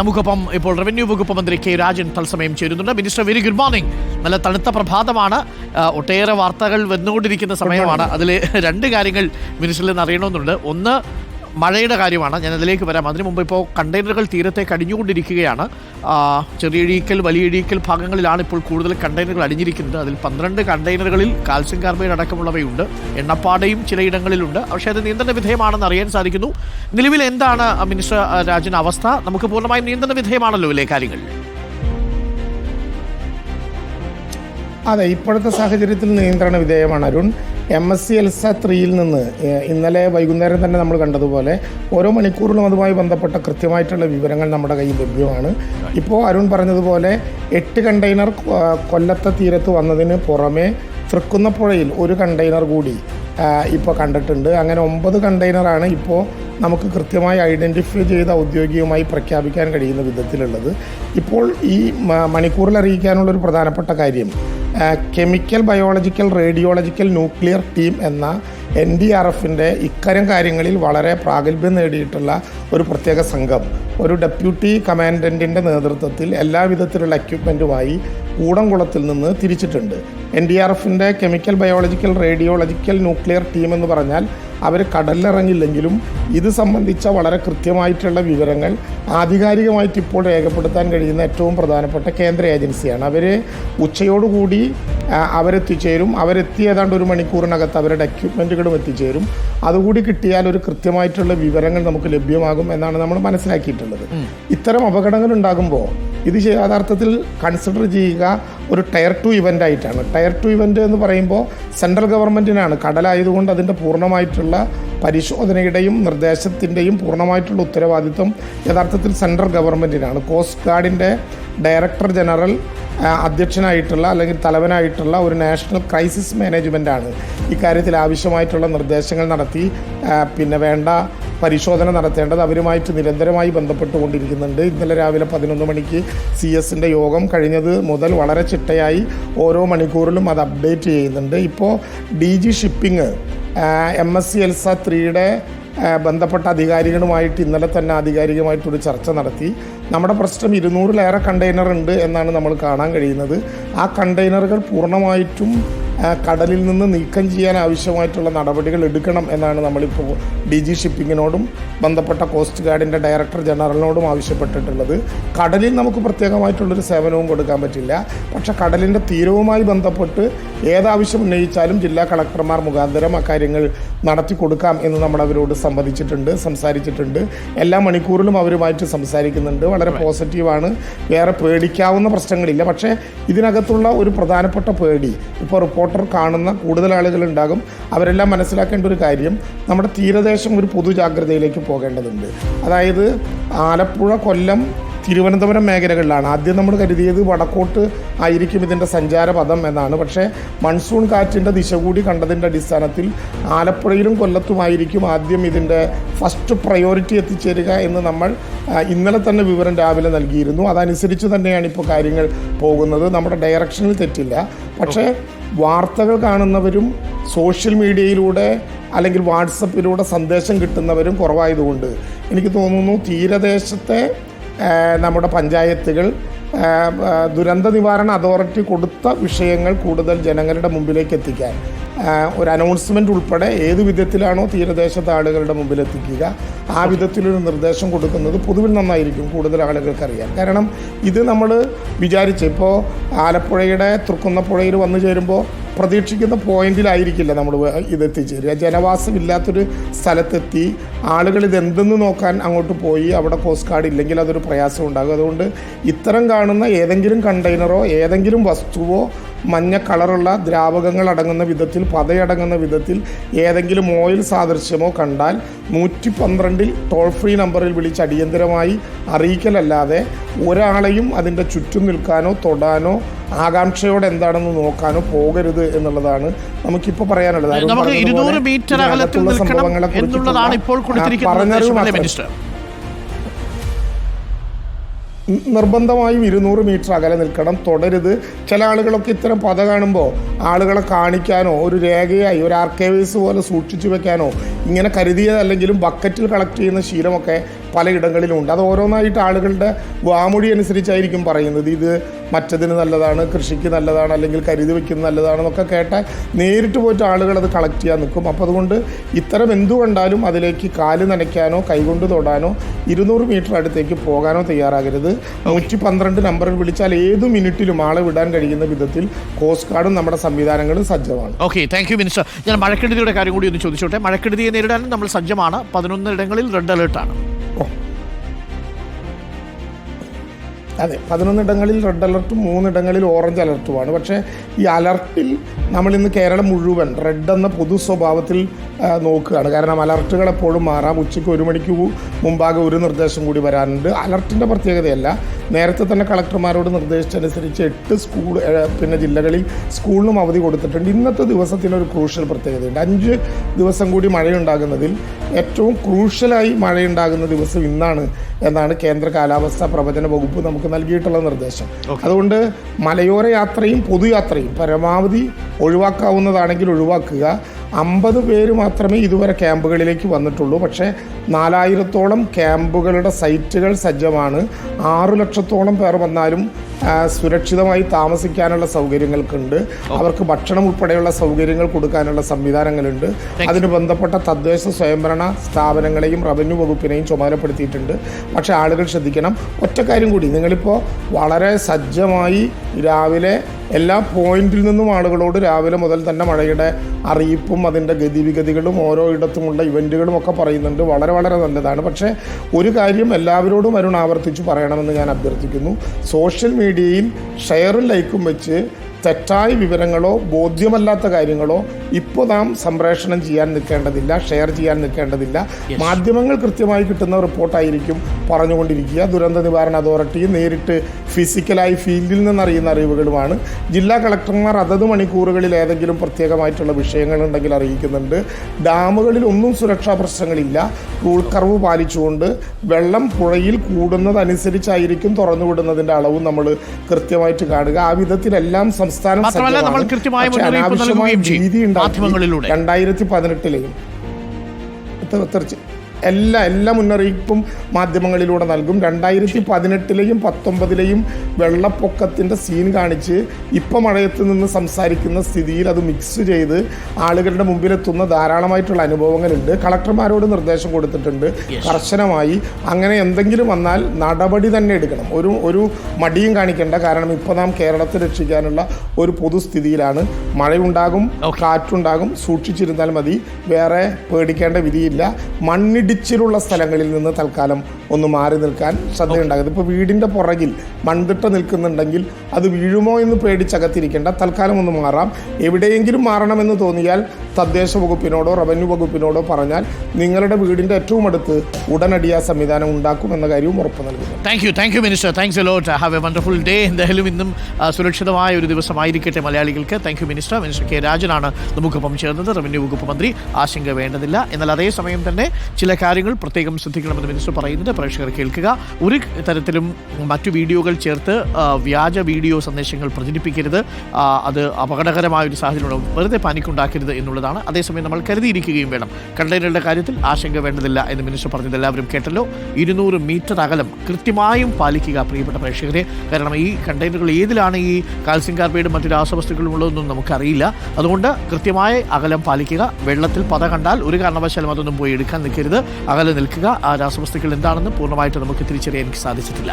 നമുക്കൊപ്പം ഇപ്പോൾ റവന്യൂ വകുപ്പ് മന്ത്രി കെ രാജൻ തത്സമയം ചേരുന്നുണ്ട്. Minister very good morning. നല്ല തണുത്ത പ്രഭാതമാണ്. ഒട്ടേറെ വാർത്തകൾ വന്നുകൊണ്ടിരിക്കുന്ന സമയമാണ്. അതിൽ രണ്ട് കാര്യങ്ങൾ മിനിസ്റ്ററിൽ നിന്ന് അറിയണമെന്നുണ്ട്. ഒന്ന് മഴയുടെ കാര്യമാണ്. ഞാൻ അതിലേക്ക് വരാം. അതിനു മുമ്പ് ഇപ്പോൾ കണ്ടെയ്നറുകൾ തീരത്തേക്ക് അടിഞ്ഞുകൊണ്ടിരിക്കുകയാണ് ചെറിയഴീക്കൽ വലിയഴീക്കൽ ഭാഗങ്ങളിലാണ് ഇപ്പോൾ കൂടുതൽ കണ്ടെയ്നറുകൾ അടിഞ്ഞിരിക്കുന്നത്. അതിൽ പന്ത്രണ്ട് കണ്ടെയ്നറുകളിൽ കാൽസ്യം കാർബൈഡ് അടക്കമുള്ളവയുണ്ട്. എണ്ണപ്പാടയും ചിലയിടങ്ങളിലുണ്ട്. പക്ഷേ അത് നിയന്ത്രണ വിധേയമാണെന്ന് അറിയാൻ സാധിക്കുന്നു. നിലവിൽ എന്താണ് മിനിസ്റ്റർ രാജൻ അവസ്ഥ? നമുക്ക് പൂർണമായും നിയന്ത്രണ വിധേയമാണല്ലോ ഇല്ലേ കാര്യങ്ങൾ? അതെ ഇപ്പോഴത്തെ സാഹചര്യത്തിൽ നിയന്ത്രണ വിധേയമാണ് Arun. M S C Elsa ത്രീയിൽ നിന്ന് ഇന്നലെ വൈകുന്നേരം തന്നെ നമ്മൾ കണ്ടതുപോലെ ഓരോ മണിക്കൂറിലും അതുമായി ബന്ധപ്പെട്ട കൃത്യമായിട്ടുള്ള വിവരങ്ങൾ നമ്മുടെ കയ്യിൽ ലഭ്യമാണ്. ഇപ്പോൾ അരുൺ പറഞ്ഞതുപോലെ എട്ട് കണ്ടെയ്നർ കൊല്ലത്തെ തീരത്ത് വന്നതിന് പുറമെ തൃക്കുന്നപ്പുഴയിൽ ഒരു കണ്ടെയ്നർ കൂടി ഇപ്പോൾ കണ്ടിട്ടുണ്ട്. അങ്ങനെ ഒമ്പത് കണ്ടെയ്നറാണ് ഇപ്പോൾ നമുക്ക് കൃത്യമായി ഐഡന്റിഫൈ ചെയ്ത ഔദ്യോഗികമായി പ്രഖ്യാപിക്കാൻ കഴിയുന്ന വിധത്തിലുള്ളത്. ഇപ്പോൾ ഈ മണിക്കൂറിൽ അറിയിക്കാനുള്ള ഒരു പ്രധാനപ്പെട്ട കാര്യം chemical biological radiological nuclear team എന്ന എൻ ഡി ആർ എഫിന്റെ ഇത്തരം കാര്യങ്ങളിൽ വളരെ പ്രാഗൽഭ്യം നേടിയിട്ടുള്ള ഒരു പ്രത്യേക സംഘം. ഒരു ഡെപ്യൂട്ടി കമാൻഡന്റിന്റെ നേതൃത്വത്തിൽ എല്ലാവിധത്തിലുള്ള എക്യുപ്മെന്റുമായി കൂടംകുളത്തിൽ നിന്ന് തിരിച്ചിട്ടുണ്ട്. എൻ ഡി ആർ എഫിന്റെ chemical biological radiological nuclear team എന്ന് പറഞ്ഞാൽ അവർ കടലിലിറങ്ങില്ലെങ്കിലും ഇത് സംബന്ധിച്ച വളരെ കൃത്യമായിട്ടുള്ള വിവരങ്ങൾ ആധികാരികമായിട്ട് ഇപ്പോൾ രേഖപ്പെടുത്താൻ കഴിയുന്ന ഏറ്റവും പ്രധാനപ്പെട്ട കേന്ദ്ര ഏജൻസിയാണ്. അവർ ഉച്ചയോടുകൂടി അവരെത്തിച്ചേരും. അവരെത്തി ഏതാണ്ട് ഒരു മണിക്കൂറിനകത്ത് അവരുടെ എക്യുപ്മെന്റുകളും എത്തിച്ചേരും. അതുകൂടി കിട്ടിയാൽ ഒരു കൃത്യമായിട്ടുള്ള വിവരങ്ങൾ നമുക്ക് ലഭ്യമാകും എന്നാണ് നമ്മൾ മനസ്സിലാക്കിയിട്ടുള്ളത്. ഇത്തരം അപകടങ്ങൾ ഉണ്ടാകുമ്പോൾ ഇത് യഥാർത്ഥത്തിൽ കൺസിഡർ ചെയ്യുക ഒരു ടയർ ടു ഇവന്റ് ആയിട്ടാണ്. ടയർ ടു ഇവന്റ് എന്ന് പറയുമ്പോൾ സെൻട്രൽ ഗവൺമെന്റിനാണ് കടലായതുകൊണ്ട് അതിന്റെ പൂർണമായിട്ടുള്ള പരിശോധനയുടെയും നിർദ്ദേശത്തിന്റെയും പൂർണമായിട്ടുള്ള ഉത്തരവാദിത്വം യഥാർത്ഥത്തിൽ സെൻട്രൽ ഗവൺമെന്റിനാണ് കോസ്റ്റ് ഗാർഡിന്റെ ഡയറക്ടർ ജനറൽ അധ്യക്ഷനായിട്ടുള്ള അല്ലെങ്കിൽ തലവനായിട്ടുള്ള ഒരു നാഷണൽ ക്രൈസിസ് മാനേജ്മെന്റാണ് ഇക്കാര്യത്തിൽ ആവശ്യമായിട്ടുള്ള നിർദ്ദേശങ്ങൾ നടത്തി പിന്നെ വേണ്ട പരിശോധന നടത്തേണ്ടത് അവരുമായിട്ട് നിരന്തരമായി ബന്ധപ്പെട്ടുകൊണ്ടിരിക്കുന്നുണ്ട്. ഇന്നലെ രാവിലെ പതിനൊന്ന് മണിക്ക് സി എസിന്റെ യോഗം കഴിഞ്ഞത് മുതൽ വളരെ ചിട്ടയായി ഓരോ മണിക്കൂറിലും അത് അപ്ഡേറ്റ് ചെയ്യുന്നുണ്ട്. ഇപ്പോൾ D G shipping M S C Elsa ത്രീയുടെ ബന്ധപ്പെട്ട അധികാരികളുമായിട്ട് ഇന്നലെ തന്നെ ആധികാരികമായിട്ടൊരു ചർച്ച നടത്തി. നമ്മുടെ പ്രശ്നം ഇരുന്നൂറിലേറെ കണ്ടെയ്നർ ഉണ്ട് എന്നാണ് നമ്മൾ കാണാൻ കഴിയുന്നത്. ആ കണ്ടെയ്നറുകൾ പൂർണമായിട്ടും കടലിൽ നിന്ന് നീക്കം ചെയ്യാൻ ആവശ്യമായിട്ടുള്ള നടപടികൾ എടുക്കണം എന്നാണ് നമ്മളിപ്പോൾ ഡി ജി ഷിപ്പിങ്ങിനോടും ബന്ധപ്പെട്ട കോസ്റ്റ് ഗാർഡിന്റെ ഡയറക്ടർ ജനറലിനോടും ആവശ്യപ്പെട്ടിട്ടുള്ളത്. കടലിൽ നമുക്ക് പ്രത്യേകമായിട്ടുള്ളൊരു സേവനവും കൊടുക്കാൻ പറ്റില്ല. പക്ഷേ കടലിന്റെ തീരവുമായി ബന്ധപ്പെട്ട് ഏതാവശ്യം ഉന്നയിച്ചാലും ജില്ലാ കളക്ടർമാർ മുഖാന്തരം അക്കാര്യങ്ങൾ നടത്തി കൊടുക്കാം എന്ന് നമ്മൾ അവരോട് സംവദിച്ചിട്ടുണ്ട് സംസാരിച്ചിട്ടുണ്ട്. എല്ലാ മണിക്കൂറിലും അവരുമായിട്ട് സംസാരിക്കുന്നുണ്ട്. വളരെ പോസിറ്റീവാണ്. വേറെ പേടിക്കാവുന്ന പ്രശ്നങ്ങളില്ല. പക്ഷേ ഇതിനകത്തുള്ള ഒരു പ്രധാനപ്പെട്ട പേടി ഇപ്പോൾ റിപ്പോർട്ടർ കാണുന്ന കൂടുതൽ ആളുകളുണ്ടാകും. അവരെല്ലാം മനസ്സിലാക്കേണ്ട ഒരു കാര്യം നമ്മുടെ തീരദേശം ഒരു പൊതുജാഗ്രതയിലേക്ക് പോകേണ്ടതുണ്ട്. അതായത് ആലപ്പുഴ കൊല്ലം തിരുവനന്തപുരം മേഖലകളിലാണ്. ആദ്യം നമ്മൾ കരുതിയത് വടക്കോട്ട് ആയിരിക്കും ഇതിന്റെ സഞ്ചാരപഥം എന്നാണ്. പക്ഷേ മൺസൂൺ കാറ്റിന്റെ ദിശ കൂടി കണ്ടതിന്റെ അടിസ്ഥാനത്തിൽ ആലപ്പുഴയിലും കൊല്ലത്തുമായിരിക്കും ആദ്യം ഇതിന്റെ ഫസ്റ്റ് പ്രയോറിറ്റി എത്തിച്ചേരുക എന്ന് നമ്മൾ ഇന്നലെ തന്നെ വിവരം രാവിലെ നൽകിയിരുന്നു. അതനുസരിച്ച് തന്നെയാണ് ഇപ്പോൾ കാര്യങ്ങൾ പോകുന്നത്. നമ്മുടെ ഡയറക്ഷനിൽ തെറ്റില്ല. പക്ഷേ വാർത്തകൾ കാണുന്നവരും സോഷ്യൽ മീഡിയയിലൂടെ അല്ലെങ്കിൽ വാട്സപ്പിലൂടെ സന്ദേശം കിട്ടുന്നവരും കുറവായതുകൊണ്ട് എനിക്ക് തോന്നുന്നു തീരദേശത്തെ നമ്മുടെ പഞ്ചായത്തുകൾ ദുരന്ത നിവാരണ അതോറിറ്റി കൊടുത്ത വിഷയങ്ങൾ കൂടുതൽ ജനങ്ങളുടെ മുമ്പിലേക്ക് എത്തിക്കാൻ. ഒരു അനൗൺസ്മെന്റ് ഉൾപ്പെടെ ഏത് വിധത്തിലാണോ തീരദേശത്തെ ആളുകളുടെ മുമ്പിൽ എത്തിക്കുക ആ വിധത്തിലൊരു നിർദ്ദേശം കൊടുക്കുന്നത് പൊതുവിൽ നന്നായിരിക്കും കൂടുതൽ ആളുകൾക്ക് അറിയാൻ. കാരണം ഇത് നമ്മൾ വിചാരിച്ച് ഇപ്പോൾ ആലപ്പുഴയുടെ തൃക്കുന്നപ്പുഴയിൽ വന്നു ചേരുമ്പോൾ പ്രതീക്ഷിക്കുന്ന പോയിന്റിലായിരിക്കില്ല നമ്മൾ ഇത് എത്തിച്ചേരുക. ജനവാസമില്ലാത്തൊരു സ്ഥലത്തെത്തി ആളുകൾ ഇതെന്തെന്ന് നോക്കാൻ അങ്ങോട്ട് പോയി അവിടെ കോസ്റ്റ് ഗാർഡ് ഇല്ലെങ്കിൽ അതൊരു പ്രയാസം ഉണ്ടാകും. അതുകൊണ്ട് ഇത്തരം കാണുന്ന ഏതെങ്കിലും കണ്ടെയ്നറോ ഏതെങ്കിലും വസ്തുവോ മഞ്ഞ കളറുള്ള ദ്രാവകങ്ങൾ അടങ്ങുന്ന വിധത്തിൽ പതയടങ്ങുന്ന വിധത്തിൽ ഏതെങ്കിലും ഓയിൽ സാദൃശ്യമോ കണ്ടാൽ നൂറ്റി പന്ത്രണ്ടിൽ ടോൾ ഫ്രീ നമ്പറിൽ വിളിച്ച് അടിയന്തരമായി അറിയിക്കലല്ലാതെ ഒരാളെയും അതിന്റെ ചുറ്റും നിൽക്കാനോ തൊടാനോ ആകാംക്ഷയോടെ എന്താണെന്ന് നോക്കാനോ പോകരുത് എന്നുള്ളതാണ് നമുക്കിപ്പോൾ പറയാനുള്ളത്. നമുക്ക് ഇരുന്നൂറ് മീറ്റർ അകലത്തിൽ നിൽക്കണം എന്നുള്ളതാണ് ഇപ്പോൾ നിർബന്ധമായും ഇരുന്നൂറ് മീറ്റർ അകലെ നിൽക്കണം തുടരുത്. ചില ആളുകളൊക്കെ ഇത്തരം പത കാണുമ്പോൾ ആളുകളെ കാണിക്കാനോ ഒരു രേഖയായി ഒരു ആർക്കൈവേഴ്സ് പോലെ സൂക്ഷിച്ചു വെക്കാനോ ഇങ്ങനെ കരുതിയതല്ലെങ്കിലും ബക്കറ്റിൽ കളക്ട് ചെയ്യുന്ന ശീലമൊക്കെ പലയിടങ്ങളിലും ഉണ്ട് അത് ഓരോന്നായിട്ട് ആളുകളുടെ വാമൊഴി അനുസരിച്ചായിരിക്കും പറയുന്നത്. ഇത് മറ്റതിന് നല്ലതാണ് കൃഷിക്ക് നല്ലതാണ് അല്ലെങ്കിൽ കരുതി വയ്ക്കുന്നത് നല്ലതാണെന്നൊക്കെ കേട്ടാൽ നേരിട്ട് പോയിട്ട് ആളുകൾ അത് കളക്ട് ചെയ്യാൻ നിൽക്കും. അപ്പോൾ അതുകൊണ്ട് ഇത്തരം എന്തുകൊണ്ടാലും അതിലേക്ക് കാൽ നനയ്ക്കാനോ കൈകൊണ്ട് തൊടാനോ ഇരുന്നൂറ് മീറ്റർ അടുത്തേക്ക് പോകാനോ തയ്യാറാകരുത്. നൂറ്റി പന്ത്രണ്ട് നമ്പറിൽ വിളിച്ചാൽ ഏത് മിനിറ്റിലും ആളെ വിടാൻ കഴിയുന്ന വിധത്തിൽ കോസ്റ്റ് ഗാർഡും നമ്മുടെ സംവിധാനങ്ങളും സജ്ജമാണ്. Okay thank you minister. ഞാൻ മഴക്കെടുതിയുടെ കാര്യം കൂടി ഒന്ന് ചോദിച്ചോട്ടെ. മഴക്കെടുതിയെ നേരിടാനും നമ്മൾ സജ്ജമാണ്. പതിനൊന്ന് ഇടങ്ങളിൽ റെഡ് അലേർട്ടാണ് അതെ പതിനൊന്നിടങ്ങളിൽ റെഡ് അലർട്ടും മൂന്നിടങ്ങളിൽ ഓറഞ്ച് അലർട്ടുമാണ്. പക്ഷേ ഈ അലർട്ടിൽ നമ്മൾ ഇന്ന് കേരളം മുഴുവൻ റെഡ് എന്ന പൊതു സ്വഭാവത്തിൽ നോക്കുകയാണ്. കാരണം അലർട്ടുകൾ എപ്പോഴും മാറാം. ഉച്ചയ്ക്ക് ഒരു മണിക്ക് മുമ്പാകെ ഒരു നിർദ്ദേശം കൂടി വരാനുണ്ട് അലർട്ടിന്റെ പ്രത്യേകതയല്ല നേരത്തെ തന്നെ കളക്ടർമാരോട് നിർദ്ദേശിച്ചനുസരിച്ച് എട്ട് സ്കൂൾ പിന്നെ ജില്ലകളിൽ സ്കൂളിനും അവധി കൊടുത്തിട്ടുണ്ട്. ഇന്നത്തെ ദിവസത്തിനൊരു ക്രൂഷ്യൽ പ്രത്യേകതയുണ്ട്. അഞ്ച് ദിവസം കൂടി മഴയുണ്ടാകുന്നതിൽ ഏറ്റവും ക്രൂഷ്യലായി മഴയുണ്ടാകുന്ന ദിവസം ഇന്നാണ് എന്നാണ് കേന്ദ്ര കാലാവസ്ഥാ പ്രവചന വകുപ്പ് നമുക്ക് നൽകിയിട്ടുള്ള നിർദ്ദേശം. അതുകൊണ്ട് മലയോര യാത്രയും പൊതുയാത്രയും പരമാവധി ഒഴിവാക്കാവുന്നതാണെങ്കിൽ ഒഴിവാക്കുക. അമ്പത് പേര് മാത്രമേ ഇതുവരെ ക്യാമ്പുകളിലേക്ക് വന്നിട്ടുള്ളൂ. പക്ഷേ നാലായിരത്തോളം ക്യാമ്പുകളുടെ സൈറ്റുകൾ സജ്ജമാണ്. ആറു ലക്ഷത്തോളം പേർ വന്നാലും സുരക്ഷിതമായി താമസിക്കാനുള്ള സൗകര്യങ്ങൾക്കുണ്ട്. അവർക്ക് ഭക്ഷണം ഉൾപ്പെടെയുള്ള സൗകര്യങ്ങൾ കൊടുക്കാനുള്ള സംവിധാനങ്ങളുണ്ട്. അതിന് ബന്ധപ്പെട്ട തദ്ദേശ സ്വയംഭരണ സ്ഥാപനങ്ങളെയും റവന്യൂ വകുപ്പിനെയും ചുമതലപ്പെടുത്തിയിട്ടുണ്ട്. പക്ഷേ ആളുകൾ ശ്രദ്ധിക്കണം. ഒറ്റക്കാര്യം കൂടി. നിങ്ങളിപ്പോൾ വളരെ സജ്ജമായി രാവിലെ എല്ലാ പോയിന്റിൽ നിന്നും ആളുകളോട് രാവിലെ മുതൽ തന്നെ മഴയുടെ അറിയിപ്പും അതിന്റെ ഗതിവിഗതികളും ഓരോ ഇടത്തുമുള്ള ഇവന്റുകളും ഒക്കെ പറയുന്നുണ്ട്. വളരെ വളരെ നല്ലതാണ്. പക്ഷേ ഒരു കാര്യം എല്ലാവരോടും അരുൺ ആവർത്തിച്ച് പറയണമെന്ന് ഞാൻ അഭ്യർത്ഥിക്കുന്നു. സോഷ്യൽ മീഡിയയിൽ ഷെയറും ലൈക്കും വെച്ച് തെറ്റായ വിവരങ്ങളോ ബോധ്യമല്ലാത്ത കാര്യങ്ങളോ ഇപ്പോൾ നാം സംപ്രേഷണം ചെയ്യാൻ നിൽക്കേണ്ടതില്ല ഷെയർ ചെയ്യാൻ നിൽക്കേണ്ടതില്ല. മാധ്യമങ്ങൾ കൃത്യമായി കിട്ടുന്ന റിപ്പോർട്ടായിരിക്കും പറഞ്ഞുകൊണ്ടിരിക്കുക. ദുരന്ത നിവാരണ അതോറിറ്റി നേരിട്ട് ഫിസിക്കലായി ഫീൽഡിൽ നിന്നറിയുന്ന അറിവുകളുമാണ്. ജില്ലാ കളക്ടർമാർ അതത് മണിക്കൂറുകളിൽ ഏതെങ്കിലും പ്രത്യേകമായിട്ടുള്ള വിഷയങ്ങളുണ്ടെങ്കിൽ അറിയിക്കുന്നുണ്ട്. ഡാമുകളിൽ ഒന്നും സുരക്ഷാ പ്രശ്നങ്ങളില്ല. റൂൾ കർവ് പാലിച്ചുകൊണ്ട് വെള്ളം പുഴയിൽ കൂടുന്നതനുസരിച്ചായിരിക്കും തുറന്നുവിടുന്നതിന്റെ അളവും നമ്മൾ കൃത്യമായിട്ട് കാണുക. ആ വിധത്തിലെല്ലാം സംസ്ഥാനം അനാവശ്യമായ രീതി ഉണ്ടാക്കി രണ്ടായിരത്തി പതിനെട്ടിലെയും തീർച്ചയായും എല്ലാ എല്ലാ മുന്നറിയിപ്പും മാധ്യമങ്ങളിലൂടെ നൽകും. രണ്ടായിരത്തി പതിനെട്ടിലെയും പത്തൊമ്പതിലെയും വെള്ളപ്പൊക്കത്തിന്റെ സീൻ കാണിച്ച് ഇപ്പം മഴയത്ത് നിന്ന് സംസാരിക്കുന്ന സ്ഥിതിയിൽ അത് മിക്സ് ചെയ്ത് ആളുകളുടെ മുമ്പിലെത്തുന്ന ധാരാളമായിട്ടുള്ള അനുഭവങ്ങളുണ്ട്. കളക്ടർമാരോട് നിർദ്ദേശം കൊടുത്തിട്ടുണ്ട്. കർശനമായി അങ്ങനെ എന്തെങ്കിലും വന്നാൽ നടപടി തന്നെ എടുക്കണം. ഒരു ഒരു മടിയും കാണിക്കേണ്ട. കാരണം ഇപ്പോൾ നാം കേരളത്തെ രക്ഷിക്കാനുള്ള ഒരു പൊതുസ്ഥിതിയിലാണ് മഴയുണ്ടാകും കാറ്റുണ്ടാകും. സൂക്ഷിച്ചിരുന്നാൽ മതി. വേറെ പേടിക്കേണ്ട വിധിയില്ല. മണ്ണിടിച്ചിലുള്ള സ്ഥലങ്ങളിൽ നിന്ന് തൽക്കാലം ഒന്ന് മാറി നിൽക്കാൻ ശ്രദ്ധയുണ്ടാകും. ഇപ്പോൾ വീടിന്റെ പുറകിൽ മൺതിട്ട നിൽക്കുന്നുണ്ടെങ്കിൽ അത് വീഴുമോ എന്ന് പേടിച്ചകത്തിരിക്കേണ്ട. തൽക്കാലം ഒന്ന് മാറാം. എവിടെയെങ്കിലും മാറണമെന്ന് തോന്നിയാൽ തദ്ദേശ വകുപ്പിനോടോ റവന്യൂ വകുപ്പിനോടോ പറഞ്ഞാൽ നിങ്ങളുടെ വീടിന്റെ ഏറ്റവും അടുത്ത് ഉടനടി ആ സംവിധാനം ഉണ്ടാക്കുമെന്ന കാര്യവും ഉറപ്പ് നൽകുന്നു. Thank you thank you minister thanks a lot have a wonderful day എന്തായാലും ഇന്നും സുരക്ഷിതമായ ഒരു ദിവസമായിരിക്കട്ടെ മലയാളികൾക്ക്. Thank you minister minister K രാജനാണ് നമുക്കൊപ്പം ചേർന്നത്. റവന്യൂ വകുപ്പ് മന്ത്രി ആശങ്ക വേണ്ടതില്ല. എന്നാൽ അതേസമയം തന്നെ ചില കാര്യങ്ങൾ പ്രത്യേകം ശ്രദ്ധിക്കണമെന്ന് മിനിസ്റ്റർ പറയുന്നുണ്ട്. പ്രേക്ഷകർ കേൾക്കുക. ഒരു തരത്തിലും മറ്റു വീഡിയോകൾ ചേർത്ത് വ്യാജ വീഡിയോ സന്ദേശങ്ങൾ പ്രചരിപ്പിക്കരുത്. അത് അപകടകരമായ ഒരു സാഹചര്യമാണ്. വെറുതെ പാനിക്കുണ്ടാക്കരുത് എന്നുള്ളതാണ് അതേസമയം നമ്മൾ കരുതിയിരിക്കുകയും വേണം. കണ്ടെയ്നറുടെ കാര്യത്തിൽ ആശങ്ക വേണ്ടതില്ല എന്ന് മിനിസ്റ്റർ പറഞ്ഞത് എല്ലാവരും കേട്ടല്ലോ. ഇരുന്നൂറ് മീറ്റർ അകലം കൃത്യമായും പാലിക്കുക പ്രിയപ്പെട്ട പ്രേക്ഷകരെ. കാരണം ഈ കണ്ടെയ്നറുകൾ ഏതിലാണ് ഈ കാൽസ്യം കാർബൈഡും മറ്റു രാസവസ്തുക്കളും ഉള്ളതെന്നും നമുക്കറിയില്ല. അതുകൊണ്ട് കൃത്യമായ അകലം പാലിക്കുക. വെള്ളത്തിൽ പത കണ്ടാൽ ഒരു കാരണവശാലും അതൊന്നും പോയി എടുക്കാൻ നിൽക്കരുത്. അകലെ നിൽക്കുക. ആ രാസവസ്തുക്കൾ എന്താണെന്ന് പൂർണമായിട്ട് നമുക്ക് തിരിച്ചറിയാൻ സാധിച്ചിട്ടില്ല.